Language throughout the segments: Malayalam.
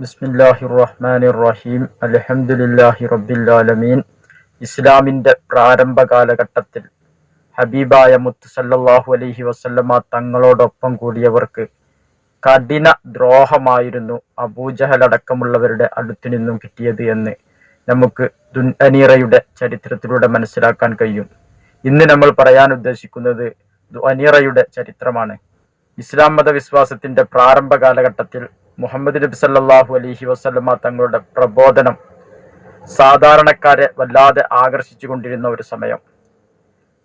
ബിസ്മില്ലാഹി റഹ്മാൻ റഹീം അലഹമുല്ലാഹി റബ്ബില്ലാലമീൻ. ഇസ്ലാമിന്റെ പ്രാരംഭ കാലഘട്ടത്തിൽ ഹബീബായ മുത്ത് സല്ലാഹു അലഹി വസല്ലമ തങ്ങളോടൊപ്പം കൂടിയവർക്ക് കഠിന ദ്രോഹമായിരുന്നു അബൂജഹൽ അടക്കമുള്ളവരുടെ അടുത്തു നിന്നും കിട്ടിയത് എന്ന് നമുക്ക് ദുൻഅനീറയുടെ ചരിത്രത്തിലൂടെ മനസ്സിലാക്കാൻ കഴിയും. ഇന്ന് നമ്മൾ പറയാൻ ഉദ്ദേശിക്കുന്നത് ദുഅനീറയുടെ ചരിത്രമാണ്. ഇസ്ലാം മതവിശ്വാസത്തിന്റെ പ്രാരംഭ കാലഘട്ടത്തിൽ മുഹമ്മദ് നബി സല്ലാഹു അലഹി വസല്ലമ തങ്ങളുടെ പ്രബോധനം സാധാരണക്കാരെ വല്ലാതെ ആകർഷിച്ചു കൊണ്ടിരുന്ന ഒരു സമയം.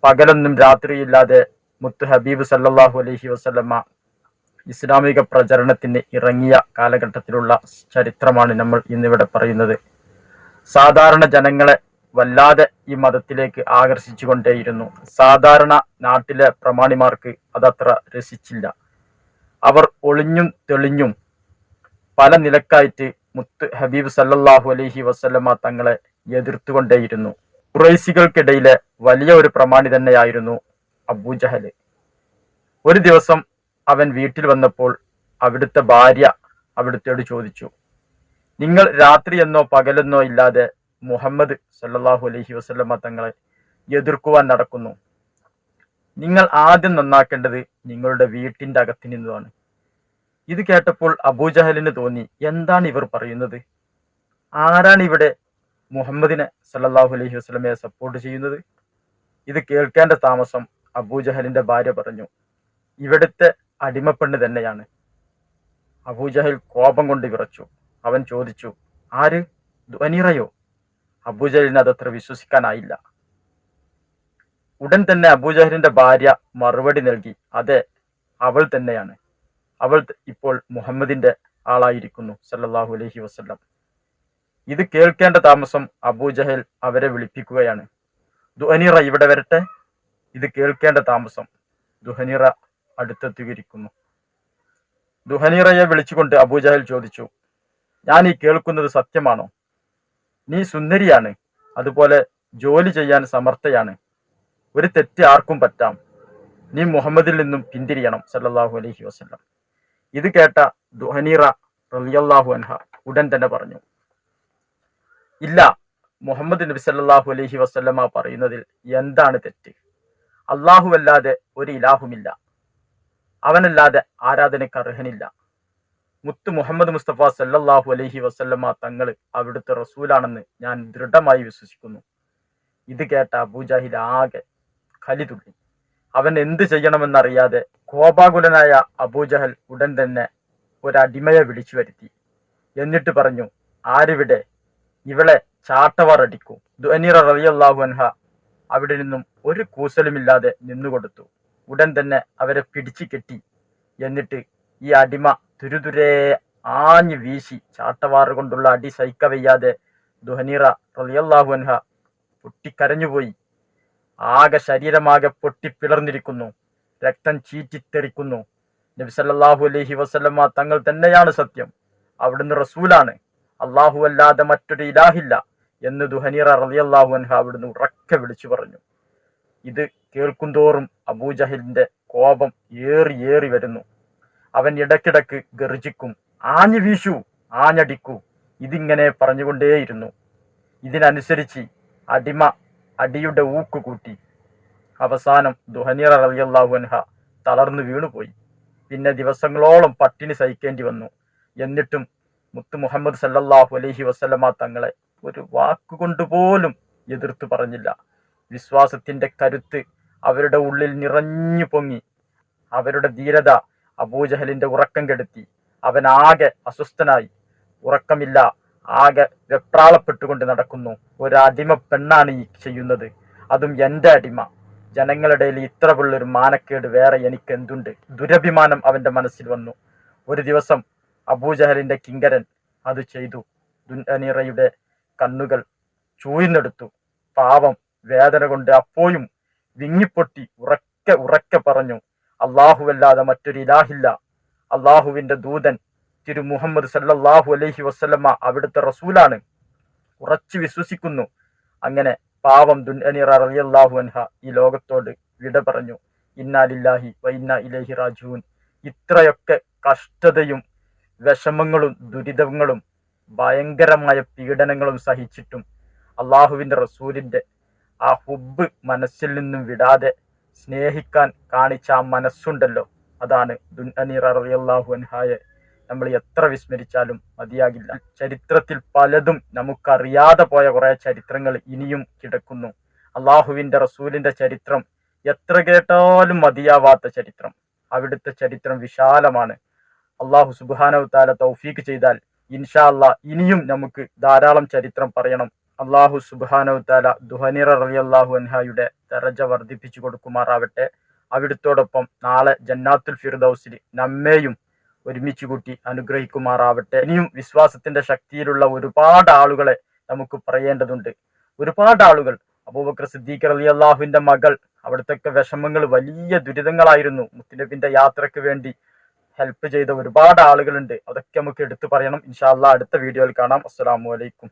പകലൊന്നും രാത്രിയില്ലാതെ മുത്ത് ഹബീബ് സല്ലാഹു അലഹി വസല്ലമ ഇസ്ലാമിക പ്രചരണത്തിന് ഇറങ്ങിയ കാലഘട്ടത്തിലുള്ള ചരിത്രമാണ് നമ്മൾ ഇന്നിവിടെ പറയുന്നത്. സാധാരണ ജനങ്ങളെ വല്ലാതെ ഈ മതത്തിലേക്ക് ആകർഷിച്ചുകൊണ്ടേയിരുന്നു. സാധാരണ നാട്ടിലെ പ്രമാണിമാർക്ക് അതത്ര രസിച്ചില്ല. അവർ ഒളിഞ്ഞും തെളിഞ്ഞും പല നിലക്കായിട്ട് മുത്ത് ഹബീബ് സല്ലാഹു അലഹി വസല്ലമ തങ്ങളെ എതിർത്തുകൊണ്ടേയിരുന്നു. കുറൈശികൾക്കിടയിലെ വലിയ ഒരു പ്രമാണി തന്നെയായിരുന്നു അബൂജഹൽ ഒരു ദിവസം അവൻ വീട്ടിൽ വന്നപ്പോൾ അവിടുത്തെ ഭാര്യ അവിടുത്തോട് ചോദിച്ചു നിങ്ങൾ രാത്രി എന്നോ പകലെന്നോ ഇല്ലാതെ മുഹമ്മദ് സല്ലാഹു അലഹി വസല്ലമ തങ്ങളെ എതിർക്കുവാൻ നടക്കുന്നു. നിങ്ങൾ ആദ്യം നന്നാക്കേണ്ടത് നിങ്ങളുടെ വീട്ടിന്റെ അകത്ത് നിന്നുമാണ്. ഇത് കേട്ടപ്പോൾ അബൂജഹലിന് തോന്നി എന്താണ് ഇവർ പറയുന്നത്? ആരാണ് ഇവിടെ മുഹമ്മദിനെ സല്ലാഹു അലൈഹി വസ്ലമയെ സപ്പോർട്ട് ചെയ്യുന്നത്? ഇത് കേൾക്കേണ്ട താമസം അബൂജഹലിന്റെ ഭാര്യ പറഞ്ഞു ഇവിടുത്തെ അടിമപ്പെണ്ണ് തന്നെയാണ്. അബൂജഹൽ കോപം കൊണ്ട് വിറച്ചു. അവൻ ചോദിച്ചു ആര്? ധ്വനിറയോ? അബൂജഹലിന് അതത്ര വിശ്വസിക്കാനായില്ല. ഉടൻ തന്നെ അബൂജഹലിന്റെ ഭാര്യ മറുപടി നൽകി അതെ അവൾ തന്നെയാണ്. അവൾ ഇപ്പോൾ മുഹമ്മദിന്റെ ആളായിരിക്കുന്നു സല്ലാഹു അലഹി വസല്ലം. ഇത് കേൾക്കേണ്ട താമസം അബൂജഹൽ അവരെ വിളിപ്പിക്കുകയാണ്. ദുഹനിറ ഇവിടെ വരട്ടെ. ഇത് കേൾക്കേണ്ട താമസം ദുഹനിറ അടുത്തെത്തിയിരിക്കുന്നു. ദുഹനിറയെ വിളിച്ചുകൊണ്ട് അബൂജഹൽ ചോദിച്ചു ഞാൻ ഈ കേൾക്കുന്നത് സത്യമാണോ? നീ സുന്ദരിയാണ് അതുപോലെ ജോലി ചെയ്യാൻ സമർത്ഥയാണ്. ഒരു തെറ്റ് ആർക്കും പറ്റാം. നീ മുഹമ്മദിൽ നിന്നും പിന്തിരിയണം സല്ലാഹു അലഹി വസല്ലം. ഇത് കേട്ട ദുഹനീറ റളിയല്ലാഹു അൻഹ ഉടൻ തന്നെ പറഞ്ഞു. ഇല്ല മുഹമ്മദ് നബി സല്ലാഹു അലഹി വസല്ലമ പറയുന്നതിൽ എന്താണ് തെറ്റ്? അള്ളാഹു അല്ലാതെ ഒരു ഇലാഹുമില്ല. അവനല്ലാതെ ആരാധനയ്ക്ക് അർഹനില്ല. മുത്ത് മുഹമ്മദ് മുസ്തഫ സല്ലാഹു അലഹി വസല്ലമ തങ്ങൾ അവിടുത്തെ റസൂലാണെന്ന് ഞാൻ ദൃഢമായി വിശ്വസിക്കുന്നു. ഇത് കേട്ട അബൂജാഹിൽ ആകെ കലിതുള്ളി അവൻ എന്ത് ചെയ്യണമെന്നറിയാതെ കോപാകുലനായ അബൂജഹൽ ഉടൻ തന്നെ ഒരടിമയെ വിളിച്ചു വരുത്തി. എന്നിട്ട് പറഞ്ഞു ആരിവിടെ? ഇവളെ ചാട്ടവാർ അടിക്കൂ. ധ്വനിറ റളിയല്ലാഹു അൻഹ അവിടെ നിന്നും ഒരു കൂസലുമില്ലാതെ നിന്നുകൊടുത്തു. ഉടൻ തന്നെ അവരെ പിടിച്ചു കെട്ടി. എന്നിട്ട് ഈ അടിമ തുരുതുരേ ആഞ്ഞു വീശി ചാട്ടവാറ് കൊണ്ടുള്ള അടി സഹിക്കവയ്യാതെ ദുഹനീറ റളിയല്ലാഹു അൻഹ പൊട്ടിക്കരഞ്ഞുപോയി. ആകെ ശരീരമാകെ പൊട്ടിപ്പിളർന്നിരിക്കുന്നു രക്തം ചീറ്റിത്തെറിക്കുന്നു. നബിസല്ലാഹു അലൈഹി വസല്ലമ തങ്ങൾ തന്നെയാണ് സത്യം. അവിടുന്ന് റസൂലാണ്. അള്ളാഹു അല്ലാതെ മറ്റൊരു ഇലാഹില്ല എന്ന് ദുഹനീറ റളിയല്ലാഹു അൻഹ അവിടുന്ന് ഉറക്കെ വിളിച്ചു പറഞ്ഞു. ഇത് കേൾക്കുന്തോറും അബൂജഹലിന്റെ കോപം ഏറി ഏറി വരുന്നു. അവൻ ഇടക്കിടക്ക് ഗർജിക്കും ആഞ്ഞു വീശു ആഞ്ഞടിക്കൂ ഇതിങ്ങനെ പറഞ്ഞുകൊണ്ടേയിരുന്നു. ഇതിനനുസരിച്ച് അടിമ അടിയുടെ ഊക്ക് കൂട്ടി. അവസാനം ദുഹനീർ റളിയല്ലാഹു അൻഹ തളർന്നു വീണുപോയി. പിന്നെ ദിവസങ്ങളോളം പട്ടിണി സഹിക്കേണ്ടി വന്നു. എന്നിട്ടും മുത്ത് മുഹമ്മദ് സല്ലാഹു അലഹി വസ്ലമ തങ്ങളെ ഒരു വാക്കുകൊണ്ടുപോലും എതിർത്തു പറഞ്ഞില്ല. വിശ്വാസത്തിന്റെ കരുത്ത് അവരുടെ ഉള്ളിൽ നിറഞ്ഞു പൊങ്ങി. അവരുടെ ധീരത അബൂജഹലിന്റെ ഉറക്കം കെടുത്തി. അവൻ ആകെ അസ്വസ്ഥനായി. ഉറക്കമില്ല. ആകെ വെപ്രാളപ്പെട്ടുകൊണ്ട് നടക്കുന്നു. ഒരു അടിമ പെണ്ണാണ് ഈ ചെയ്യുന്നത്. അതും എന്റെ അടിമ. ജനങ്ങളുടെ ഇത്ര ഉള്ളൊരു മാനക്കേട് വേറെ എനിക്ക് എന്തുണ്ട് ദുരഭിമാനം അവന്റെ മനസ്സിൽ വന്നു. ഒരു ദിവസം അബൂജഹലിന്റെ കിങ്കരൻ അത് ചെയ്തു. ദുൻഅനീറയുടെ കണ്ണുകൾ ചൂഴ്ന്നെടുത്തു പാവം വേദന കൊണ്ട് അപ്പോഴും വിങ്ങിപ്പൊട്ടി ഉറക്കെ ഉറക്കെ പറഞ്ഞു അള്ളാഹുവല്ലാതെ മറ്റൊരു ഇലാഹില്ല അള്ളാഹുവിന്റെ ദൂതൻ തിരു മുഹമ്മദ് സല്ലാഹു അലൈഹി വസല്ലമ അവിടുത്തെ റസൂലാണ്. ഉറച്ചു വിശ്വസിക്കുന്നു. അങ്ങനെ പാവം ദുൻഅനിറ റളിയല്ലാഹു അൻഹ ഈ ലോകത്തോട് വിട പറഞ്ഞു. ഇന്നാലില്ലാഹി വൈന്ന ഇലഹി റാജിഊൻ. ഇത്രയൊക്കെ കഷ്ടതയും വിഷമങ്ങളും ദുരിതങ്ങളും ഭയങ്കരമായ പീഡനങ്ങളും സഹിച്ചിട്ടും അള്ളാഹുവിന്റെ റസൂലിന്റെ ആ ഹുബ് മനസ്സിൽ നിന്നും വിടാതെ സ്നേഹിക്കാൻ കാണിച്ച ആ മനസ്സുണ്ടല്ലോ. അതാണ് ദുൻഅനീർ റളിയല്ലാഹു അൻഹായെ നമ്മൾ എത്ര വിസ്മരിച്ചാലും മതിയാകില്ല. ചരിത്രത്തിൽ പലതും നമുക്കറിയാതെ പോയ കുറെ ചരിത്രങ്ങൾ ഇനിയും കിടക്കുന്നു. അള്ളാഹുവിന്റെ റസൂലിന്റെ ചരിത്രം എത്ര കേട്ടാലും മതിയാവാത്ത ചരിത്രം. അവിടുത്തെ ചരിത്രം വിശാലമാണ്. അള്ളാഹു സുബാനവ് താല തൗഫീക്ക് ചെയ്താൽ ഇൻഷാ അല്ലാ ഇനിയും നമുക്ക് ധാരാളം ചരിത്രം പറയണം. അള്ളാഹു സുബാനവ് താല അലി അള്ളാഹു അൻഹായുടെ ദരജ വർദ്ധിപ്പിച്ചു കൊടുക്കുമാറാവട്ടെ. അവിടുത്തോടൊപ്പം നാളെ ജന്നാത്തുൽ ഫിർദൌസിൽ നമ്മെയും ഒരുമിച്ച് കൂട്ടി അനുഗ്രഹിക്കുമാറാവട്ടെ. ഇനിയും വിശ്വാസത്തിന്റെ ശക്തിയിലുള്ള ഒരുപാട് ആളുകളെ നമുക്ക് പറയേണ്ടതുണ്ട്. ഒരുപാട് ആളുകൾ. അബൂബക്കർ സിദ്ദീഖ് അലി അള്ളാഹുവിന്റെ മകൾ. അവിടുത്തെ വിഷമങ്ങൾ വലിയ ദുരിതങ്ങളായിരുന്നു. മുത്തനബിന്റെ യാത്രയ്ക്ക് വേണ്ടി ഹെൽപ്പ് ചെയ്ത ഒരുപാട് ആളുകളുണ്ട്. അതൊക്കെ നമുക്ക് എടുത്തു പറയണം. ഇൻഷാല്ല അടുത്ത വീഡിയോയിൽ കാണാം. അസ്സാം അലൈക്കും.